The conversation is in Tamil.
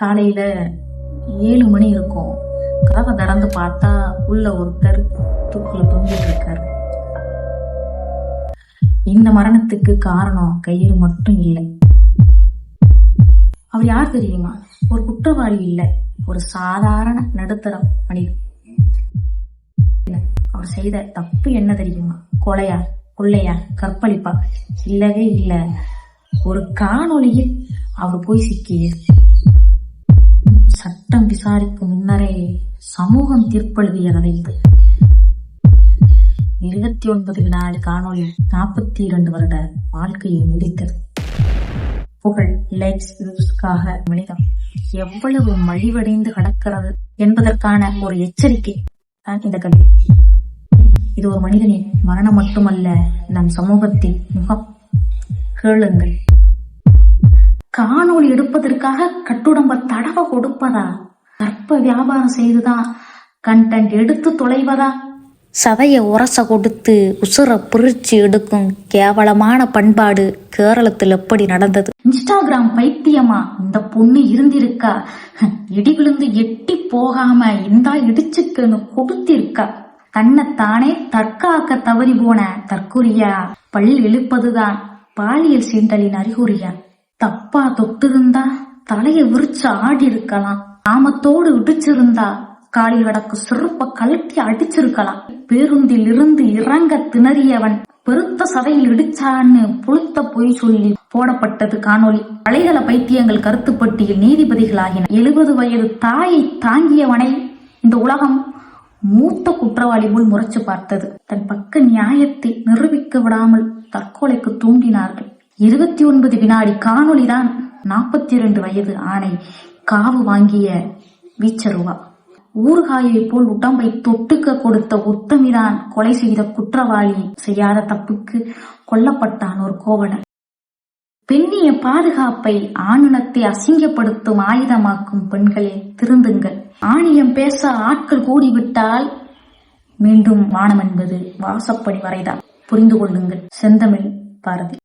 காலையில ஏழு மணி இருக்கும். கதவை திறந்து பார்த்தா உள்ள ஒருத்தர் தூக்குல தொங்கிட்டு இருக்காரு. இந்த மரணத்துக்கு காரணம் கையில் மட்டும் இல்லை. அவர் யார் தெரியுமா? ஒரு குற்றவாளி இல்லை. ஒரு சாதாரண நடுத்தர மனிதன் இல்ல, அவர் செய்த தப்பு என்ன தெரியுமா? கொலையா? கொள்ளையா? கற்பழிப்பா? இல்லவே இல்லை. ஒரு காணொளியில் அவர் போய் சிக்கியது. சட்டம் விசாரிக்கும் முன்னரே சமூகம் தீர்ப்பெழுதிய இருபத்தி ஒன்பது வினாடி காணொளி நாற்பத்தி இரண்டு வருட வாழ்க்கையை முடித்தது. புகழ் லைக்ஸ் வியூஸ்க்காக மனிதம் எவ்வளவு மழிவடைந்து கடக்கிறது என்பதற்கான ஒரு எச்சரிக்கை தான் இந்த கதை இது ஒரு மனிதனின் மரணம் மட்டுமல்ல நம் சமூகத்தின் முகம். கேளுங்கள். காணொளி எடுப்பதற்காக கட்டுடம்ப தடவை கொடுப்பதா? கற்ப வியாபாரம் செய்துதான் கண்டென்ட் எடுத்து தொலைவதா? சதைய உரச கொடுத்து உசுர பிரிச்சு எடுக்கும் கேவலமான பண்பாடு கேரளத்தில் எப்படி நடந்தது? இன்ஸ்டாகிராம் பைத்தியமா? இந்த பொண்ணு இருந்திருக்கா? இடி விழுந்து எட்டி போகாம இந்தா இடிச்சுக்குன்னு கொடுத்திருக்கா? தன்னைத்தானே தற்காக்க தவறி போன தற்குறியா பல் இழுப்பதுதான் பாலியல் சீண்டலின் அறிகுறியா? தப்பா தொட்டிருந்தா தலையை விரிச்சு ஆடி இருக்கலாம். ஆமத்தோடு இடிச்சிருந்தா காலி வடக்கு சிறப்ப கழட்டி அடிச்சிருக்கலாம். பேருந்தில் இருந்து இறங்க திணறியவன் பெருத்த சதையில் இடிச்சான்னு புழுத்த பொய் சொல்லி போடப்பட்டது காணொளி. அலைதள பைத்தியங்கள் கருத்துப்பட்டியில் நீதிபதிகளாகின. எழுபது வயது தாயை தாங்கியவனை இந்த உலகம் மூத்த குற்றவாளி போல் முறைச்சு பார்த்தது. தன் பக்க நியாயத்தை நிரூபிக்க விடாமல் தற்கொலைக்கு தூண்டினார்கள். இருபத்தி ஒன்பது வினாடி காணொளிதான் நாற்பத்தி இரண்டு வயது ஆணை காவு வாங்கிய வீச்சருவா. ஊறுகாயை போல் உடம்பை தொட்டுக்க கொடுத்த உத்தமிதான் கொலை செய்த குற்றவாளி செய்யாத தப்புக்கு கொல்லப்பட்டான் ஒரு கோவலன். பெண்ணிய பாதுகாப்பை ஆணுனத்தை அசிங்கப்படுத்தும் ஆயுதமாக்கும் பெண்களே திருந்துங்கள். ஆணியம் பேச ஆட்கள் கூடிவிட்டால் மீண்டும் வானம் என்பது வாசப்படி வரைதான். புரிந்து கொள்ளுங்கள். செந்தமிழ் பாரதி.